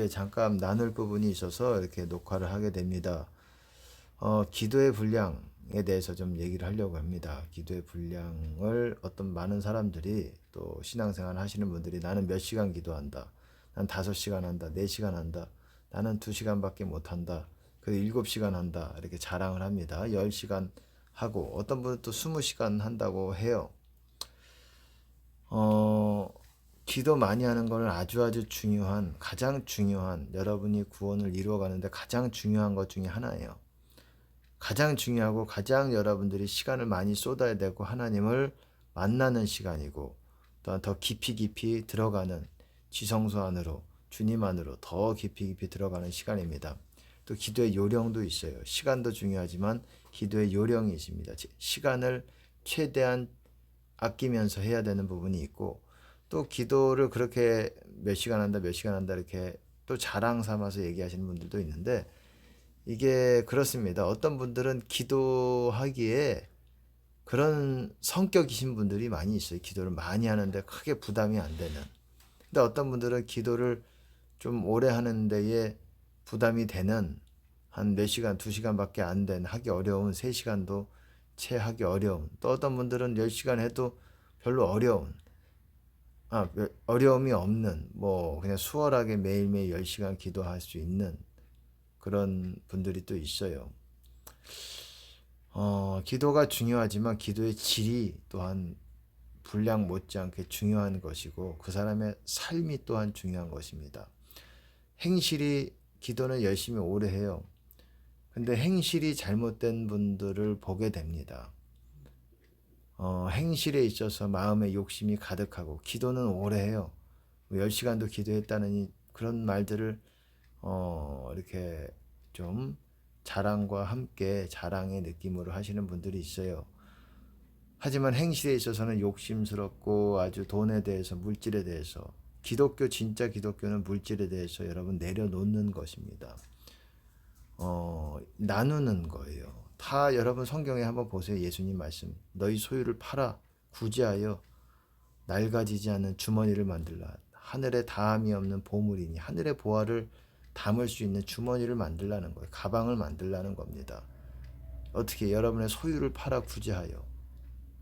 예, 잠깐 나눌 부분이 있어서 이렇게 녹화를 하게 됩니다. 어, 기도의 분량에 대해서 좀 얘기를 하려고 합니다. 기도의 분량을 어떤 많은 사람들이 또 신앙생활 하시는 분들이 나는 몇 시간 기도한다. 난 다섯 시간 한다. 네 시간 한다. 나는 두 시간밖에 못 한다. 그리고 일곱 시간 한다. 이렇게 자랑을 합니다. 열 시간 하고 어떤 분은 또 스무 시간 한다고 해요. 어, 기도 많이 하는 거는 아주 아주 중요한 가장 중요한 여러분이 구원을 이루어가는데 가장 중요한 것 중에 하나예요. 가장 중요하고 가장 여러분들이 시간을 많이 쏟아야 되고 하나님을 만나는 시간이고 또한 더 깊이 깊이 들어가는 지성소 안으로 주님 안으로 더 깊이 깊이 들어가는 시간입니다. 또 기도의 요령도 있어요. 시간도 중요하지만 기도의 요령이 있습니다. 시간을 최대한 아끼면서 해야 되는 부분이 있고 또 기도를 그렇게 몇 시간 한다 몇 시간 한다 이렇게 또 자랑 삼아서 얘기하시는 분들도 있는데 이게 그렇습니다. 어떤 분들은 기도하기에 그런 성격이신 분들이 많이 있어요. 기도를 많이 하는데 크게 부담이 안 되는. 근데 어떤 분들은 기도를 좀 오래 하는 데에 부담이 되는 한 몇 시간, 두 시간밖에 안 된, 하기 어려운 세 시간도 채 하기 어려운. 또 어떤 분들은 열 시간 해도 별로 어려운. 아, 어려움이 없는, 뭐, 그냥 수월하게 매일매일 열 시간 기도할 수 있는 그런 분들이 또 있어요. 어, 기도가 중요하지만 기도의 질이 또한 분량 못지않게 중요한 것이고 그 사람의 삶이 또한 중요한 것입니다. 행실이 기도는 열심히 오래 해요. 근데 행실이 잘못된 분들을 보게 됩니다. 어, 행실에 있어서 마음의 욕심이 가득하고 기도는 오래 해요. 10시간도 기도했다는 그런 말들을 어, 이렇게 좀 자랑과 함께 자랑의 느낌으로 하시는 분들이 있어요. 하지만 행실에 있어서는 욕심스럽고 아주 돈에 대해서 물질에 대해서 기독교 진짜 기독교는 물질에 대해서 여러분 내려놓는 것입니다. 어, 나누는 거예요. 다 여러분 성경에 한번 보세요. 예수님 말씀. 너희 소유를 팔아 구제하여 낡아지지 않는 주머니를 만들라. 하늘에 다함이 없는 보물이니 하늘의 보화를 담을 수 있는 주머니를 만들라는 거예요. 가방을 만들라는 겁니다. 어떻게 여러분의 소유를 팔아 구제하여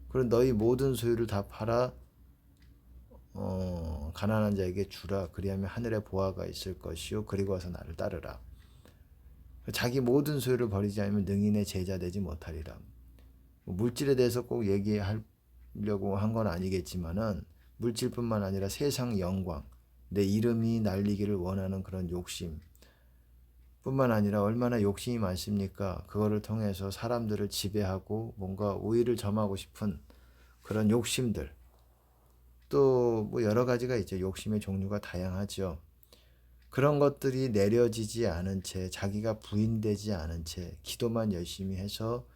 그럼 너희 모든 소유를 다 팔아 어, 가난한 자에게 주라 그리하면 하늘의 보화가 있을 것이요 그리고 와서 나를 따르라. 자기 모든 소유를 버리지 않으면 능인의 제자 되지 못하리라. 뭐 물질에 대해서 꼭 얘기하려고 한 건 아니겠지만은 물질뿐만 아니라 세상 영광, 내 이름이 날리기를 원하는 그런 욕심 뿐만 아니라 얼마나 욕심이 많습니까? 그거를 통해서 사람들을 지배하고 뭔가 우위를 점하고 싶은 그런 욕심들. 또 뭐 여러 가지가 있죠. 욕심의 종류가 다양하죠. 그런 것들이 내려지지 않은 채 자기가 부인되지 않은 채 기도만 열심히 해서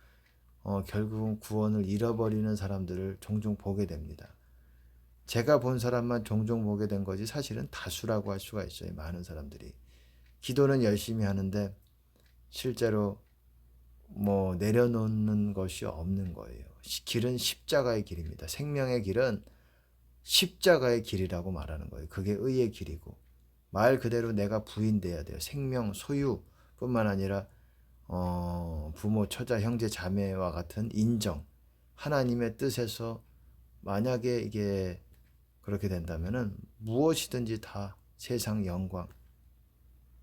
어, 결국은 구원을 잃어버리는 사람들을 종종 보게 됩니다. 제가 본 사람만 종종 보게 된 거지 사실은 다수라고 할 수가 있어요. 많은 사람들이. 기도는 열심히 하는데 실제로 뭐 내려놓는 것이 없는 거예요. 길은 십자가의 길입니다. 생명의 길은 십자가의 길이라고 말하는 거예요. 그게 의의 길이고 말 그대로 내가 부인돼야 돼요. 생명, 소유뿐만 아니라 어, 부모, 처자, 형제, 자매와 같은 인정, 하나님의 뜻에서 만약에 이게 그렇게 된다면은 무엇이든지 다 세상 영광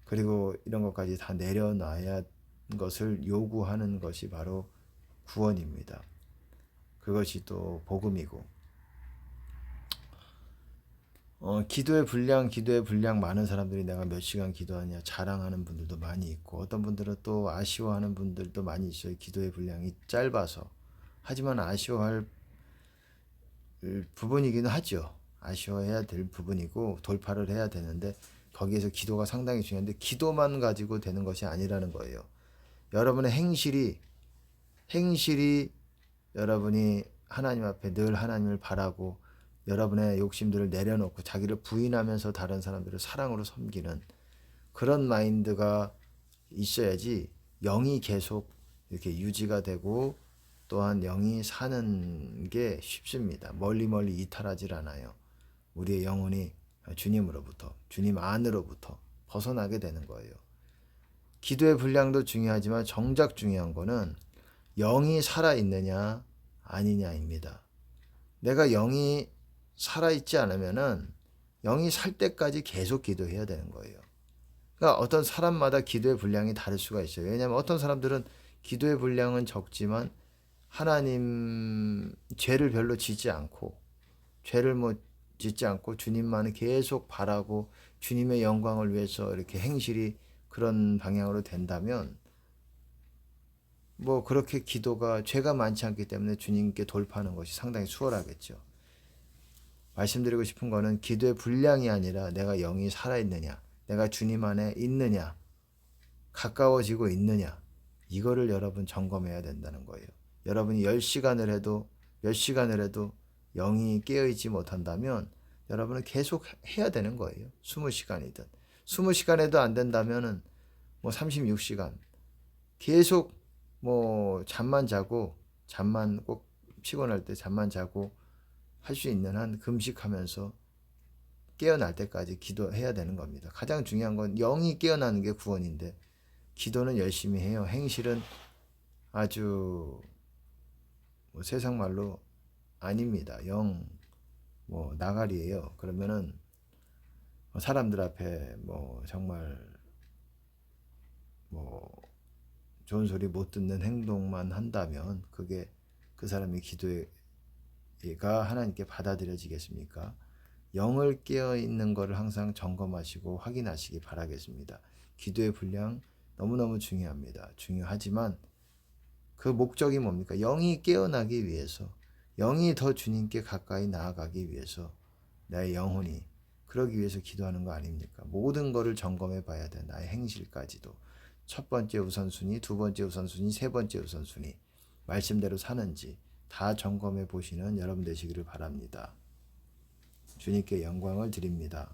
그리고 이런 것까지 다 내려놔야 것을 요구하는 것이 바로 구원입니다. 그것이 또 복음이고 어, 기도의 분량, 기도의 분량 많은 사람들이 내가 몇 시간 기도하냐 자랑하는 분들도 많이 있고 어떤 분들은 또 아쉬워하는 분들도 많이 있어요. 기도의 분량이 짧아서. 하지만 아쉬워할 부분이기는 하죠. 아쉬워해야 될 부분이고 돌파를 해야 되는데 거기에서 기도가 상당히 중요한데 기도만 가지고 되는 것이 아니라는 거예요. 여러분의 행실이 행실이 여러분이 하나님 앞에 늘 하나님을 바라고 여러분의 욕심들을 내려놓고 자기를 부인하면서 다른 사람들을 사랑으로 섬기는 그런 마인드가 있어야지 영이 계속 이렇게 유지가 되고 또한 영이 사는 게 쉽습니다. 멀리 멀리 이탈하질 않아요. 우리의 영혼이 주님으로부터 주님 안으로부터 벗어나게 되는 거예요. 기도의 분량도 중요하지만 정작 중요한 거는 영이 살아 있느냐 아니냐입니다. 내가 영이 살아 있지 않으면은 영이 살 때까지 계속 기도해야 되는 거예요. 그러니까 어떤 사람마다 기도의 분량이 다를 수가 있어요. 왜냐하면 어떤 사람들은 기도의 분량은 적지만 하나님 죄를 별로 짓지 않고 죄를 뭐 짓지 않고 주님만을 계속 바라고 주님의 영광을 위해서 이렇게 행실이 그런 방향으로 된다면 뭐 그렇게 기도가 죄가 많지 않기 때문에 주님께 돌파하는 것이 상당히 수월하겠죠. 말씀드리고 싶은 거는 기도의 분량이 아니라 내가 영이 살아있느냐, 내가 주님 안에 있느냐, 가까워지고 있느냐, 이거를 여러분 점검해야 된다는 거예요. 여러분이 10시간을 해도 몇 시간을 해도 영이 깨어있지 못한다면 여러분은 계속 해야 되는 거예요. 20시간이든. 20시간에도 안 된다면은 뭐 36시간. 계속 뭐 잠만 자고 잠만 꼭 피곤할 때 잠만 자고 할 수 있는 한 금식하면서 깨어날 때까지 기도해야 되는 겁니다. 가장 중요한 건 영이 깨어나는 게 구원인데 기도는 열심히 해요. 행실은 아주 뭐 세상 말로 아닙니다. 영 뭐 나가리예요. 그러면은 뭐 사람들 앞에 뭐 정말 뭐 좋은 소리 못 듣는 행동만 한다면 그게 그 사람의 기도 가 하나님께 받아들여지겠습니까? 영을 깨어 있는 것을 항상 점검하시고 확인하시기 바라겠습니다. 기도의 분량 너무너무 중요합니다. 중요하지만 그 목적이 뭡니까? 영이 깨어나기 위해서, 영이 더 주님께 가까이 나아가기 위해서 나의 영혼이 그러기 위해서 기도하는 거 아닙니까? 모든 거를 점검해 봐야 돼. 나의 행실까지도. 첫 번째 우선순위, 두 번째 우선순위, 세 번째 우선순위. 말씀대로 사는지 다 점검해 보시는 여러분 되시기를 바랍니다. 주님께 영광을 드립니다.